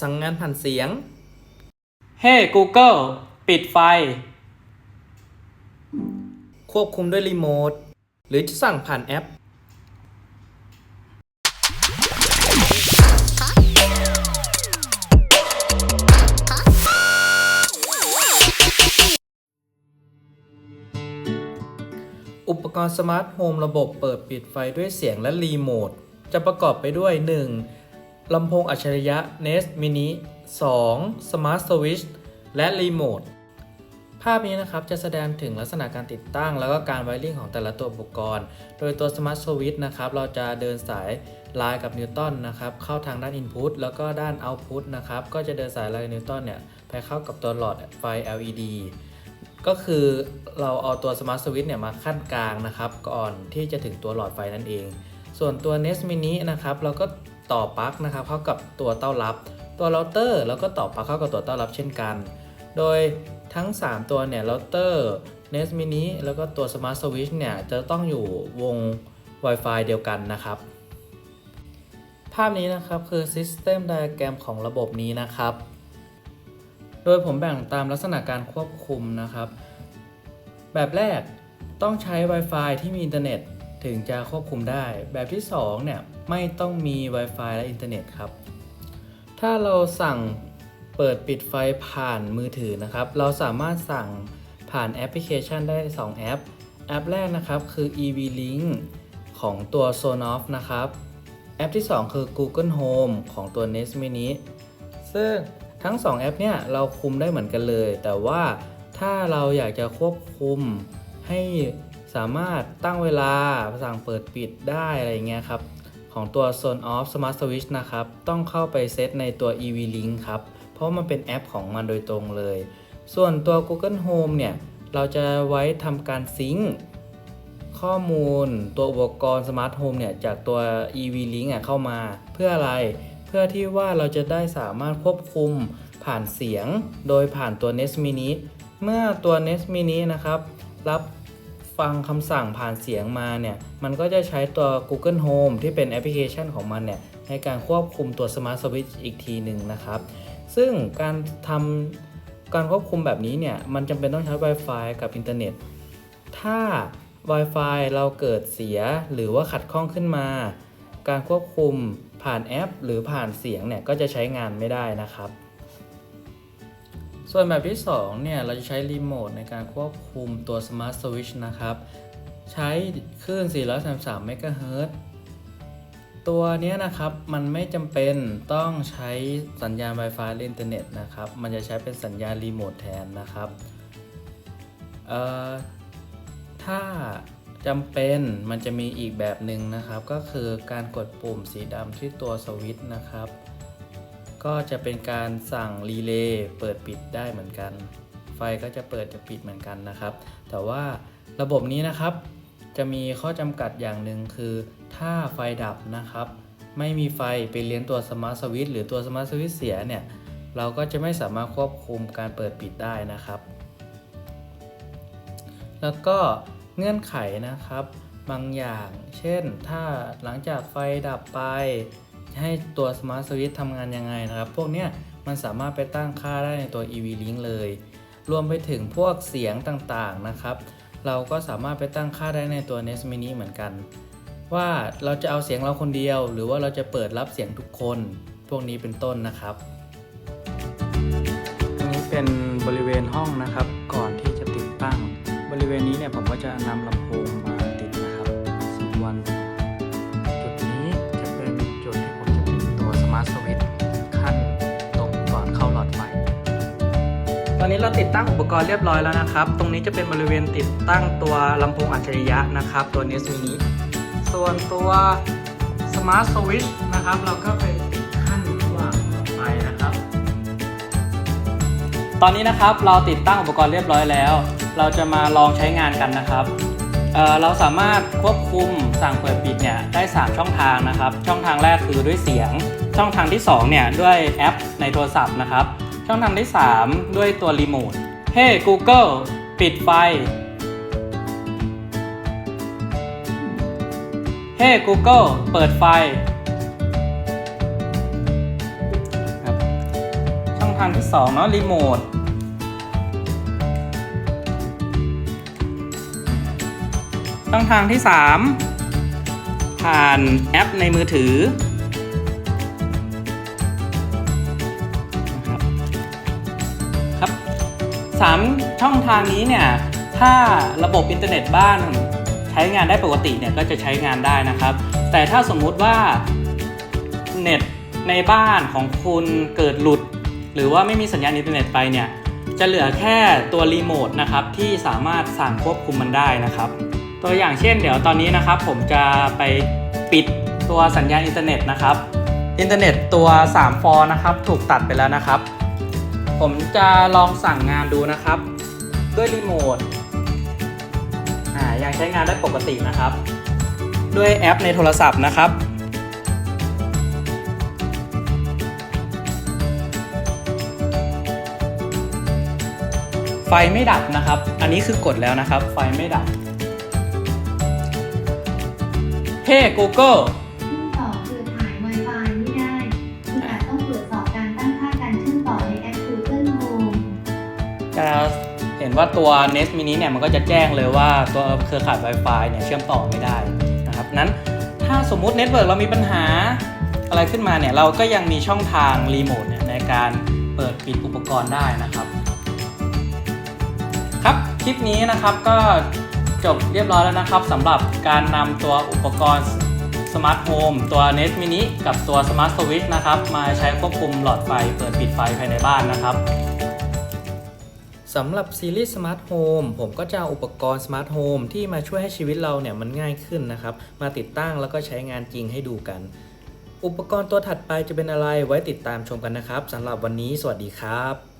สั่งงานผ่านเสียง เฮ้ Google ปิดไฟ ควบคุมด้วยรีโมท หรือจะสั่งผ่านแอป อุปกรณ์สมาร์ทโฮมระบบเปิดปิดไฟด้วยเสียงและรีโมท จะประกอบไปด้วย 1. ลำโพงอัจฉริยะ Nest Mini 2. Smart Switch และรีโมทภาพนี้นะครับจะแสดงถึงลักษณะการติดตั้ง แล้วก็การไวริ่งของแต่ละตัวอุปกรณ์ โดยตัว Smart Switch นะครับเราจะเดินสายลายกับนิวตันนะครับเข้าทางด้าน Input แล้วก็ด้าน Output นะครับก็จะเดินสายลายกับนิวตันเนี่ยไปเข้ากับตัวหลอดไฟ LED ก็คือเราเอาตัว Smart Switch เนี่ยมาขั้นกลางนะครับก่อนที่จะถึงตัวหลอดไฟนั่นเอง ส่วนตัว Nest Mini นะครับเราก็ ต่อปลั๊กนะครับเข้ากับตัวเต้ารับ ตัวเราเตอร์แล้วก็ต่อปลั๊กเข้ากับตัวเต้ารับเช่นกัน โดยทั้ง 3 ตัวเนี่ยเราเตอร์ Nest Mini แล้วก็ตัว Smart Switch เนี่ยจะต้องอยู่วง Wi-Fi เดียวกันนะครับ ภาพนี้นะครับคือ System Diagram ของระบบนี้นะครับ โดยผมแบ่งตามลักษณะการควบคุมนะครับ แบบแรกต้องใช้ Wi-Fi ที่มีอินเทอร์เน็ต ถึงจะควบคุมได้ แบบที่2เนี่ยไม่ต้องมี Wi-Fi และอินเทอร์เน็ตครับ ถ้าเราสั่งเปิดปิดไฟผ่านมือถือนะครับ เราสามารถสั่งผ่านแอปพลิเคชันได้ 2 แอป แอปแรกนะครับคือ EV Link ของตัว Sonoff นะครับ แอปที่ 2 คือ Google Home ของตัว Nest Mini ซึ่งทั้ง 2 แอปเนี่ยเราคุมได้เหมือนกันเลย แต่ว่าถ้าเราอยากจะควบคุมให้ สามารถตั้งเวลาสั่งเปิดปิดได้อะไรเงี้ยครับ ของตัว Zone Off Smart Switch นะครับ ต้องเข้าไปเซตในตัว EV Link ครับ เพราะมันเป็นแอปของมันโดยตรงเลย ส่วนตัว Google Home เนี่ย เราจะไว้ทำการซิงค์ข้อมูลตัวอุปกรณ์ Smart Home เนี่ย จากตัว EV Link อะเข้ามาเพื่ออะไร เพื่อที่ว่าเราจะได้สามารถควบคุมผ่านเสียง โดยผ่านตัว Nest Mini เมื่อตัว Nest Mini นะครับ รับ ฟังคำสั่งผ่านเสียงมาเนี่ยมันก็จะใช้ตัว Google Home ที่เป็นแอปพลิเคชันของมันเนี่ยในการควบคุมตัว Smart Switch อีกทีหนึ่งนะครับ ซึ่งการทำการควบคุมแบบนี้เนี่ยมันจำเป็นต้องใช้ Wi-Fi กับอินเทอร์เน็ต ถ้า Wi-Fi เราเกิดเสียหรือว่าขัดข้องขึ้นมา การควบคุมผ่านแอป หรือผ่านเสียงเนี่ยก็จะใช้งานไม่ได้นะครับ ส่วนแบบที่ 2 เนี่ย เราจะใช้รีโมทในการควบคุมตัว Smart Switch นะครับ ใช้คลื่น 433 MHz ตัวเนี้ยนะครับ มันไม่จำเป็นต้องใช้สัญญาณ Wi-Fi หรืออินเทอร์เน็ตนะครับ มันจะใช้เป็นสัญญาณรีโมทแทนนะครับ เอ่อ ถ้าจำเป็นมันจะมีอีกแบบหนึ่งนะครับ ก็คือการกดปุ่มสีดำที่ตัวสวิตช์นะครับ ก็จะเป็นการสั่งรีเลย์เปิดปิดได้เหมือนกัน ไฟก็จะเปิดจะปิดเหมือนกันนะครับ แต่ว่าระบบนี้นะครับ จะมีข้อจำกัดอย่างหนึ่งคือ ถ้าไฟดับนะครับ ไม่มีไฟไปเลี้ยงตัวสมาร์ทสวิตช์หรือตัวสมาร์ทสวิตช์เสียเนี่ย เราก็จะไม่สามารถควบคุมการเปิดปิดได้นะครับ แล้วก็เงื่อนไขนะครับบางอย่าง เช่น ถ้าหลังจากไฟดับไป ให้ตัว Smart Switch ทำงานยังไงนะครับ พวกเนี้ยมันสามารถไปตั้งค่าได้ในตัว EV Link เลย รวมไปถึงพวกเสียงต่างๆนะครับ เราก็สามารถไปตั้งค่าได้ในตัว Nest Mini เหมือนกัน ว่าเราจะเอาเสียงเราคนเดียว หรือว่าเราจะเปิดรับเสียงทุกคน พวกนี้เป็นต้นนะครับตรงนี้เป็นบริเวณห้องนะครับ ก่อนที่จะติดตั้ง บริเวณนี้เนี่ยผมก็จะนำลำ อนนี้เราติดตั้งอุปกรณ์เรียบร้อยแล้วนะครับ ตรงนี้จะเป็นบริเวณติดตั้งตัวลำโพงอัจฉริยะนะครับ ตัว Nest Mini ส่วนตัว Smart Switch นะครับ เราก็ไปติดขั้นระหว่างหลอไฟนะครับ ตอนนี้นะครับเราติดตั้งอุปกรณ์เรียบร้อยแล้ว เราจะมาลองใช้งานกันนะครับเเราสามารถควบคุมสั่งเปิดปิดเนี่ยได้ 3 ช่องทางนะครับ ช่องทางแรกคือด้วยเสียง ช่องทางที่2เนี่ยด้วยแอปในโทรศัพท์นะครับ ช่องทางที่ 3 ด้วยตัวรีโมท เฮ้ Google ปิดไฟ เฮ้ Google เปิดไฟครับางที่สองเนาะรีโมทช่องทางที่ 3 ผ่านแอปในมือถือ 3 ช่องทางนี้เนี่ยถ้าระบบอินเทอร์เน็ตบ้านใช้งานได้ปกติเนี่ยก็จะใช้งานได้นะครับ แต่ถ้าสมมุติว่าเน็ตในบ้านของคุณเกิดหลุด หรือว่าไม่มีสัญญาณอินเทอร์เน็ตไปเนี่ยจะเหลือแค่ตัวรีโมทนะครับที่สามารถสั่งควบคุมมันได้นะครับ ตัวอย่างเช่น เดี๋ยวตอนนี้นะครับ ผมจะไปปิดตัวสัญญาณอินเทอร์เน็ตนะครับ อินเทอร์เน็ตตัว3ฟอนะครับ ถูกตัดไปแล้วนะครับ ผมจะลองสั่งงานดูนะครับ ด้วยรีโมทอ่ายังใช้งานได้ปกตินะครับ ด้วยแอปในโทรศัพท์นะครับไฟไม่ดับนะครับ อันนี้คือกดแล้วนะครับ ไฟไม่ดับ เฮ้ Google จะเห็นว่าตัว Nest Mini เนี่ยมันก็จะแจ้งเลยว่าตัวเครือข่าย Wi-Fi เนี่ยเชื่อมต่อไม่ได้นะครับนั้นถ้าสมมุติเน็ตเวิร์กเรามีปัญหาอะไรขึ้นมาเนี่ยเราก็ยังมีช่องทางรีโมทเนี่ยในการเปิดปิดอุปกรณ์ได้นะครับ ครับคลิปนี้นะครับก็จบเรียบร้อยแล้วนะครับสำหรับการนำตัวอุปกรณ์สมาร์ทโฮมตัว Nest Mini กับตัว Smart Switch นะครับ มาใช้ควบคุมหลอดไฟเปิดปิดไฟภายในบ้านนะครับ สำหรับซีรีส์ Smart Home ผมก็จะเอาอุปกรณ์ Smart Home ที่มาช่วยให้ชีวิตเราเนี่ยมันง่ายขึ้นนะครับ มาติดตั้งแล้วก็ใช้งานจริงให้ดูกัน อุปกรณ์ตัวถัดไปจะเป็นอะไรไว้ติดตามชมกันนะครับสำหรับวันนี้สวัสดีครับ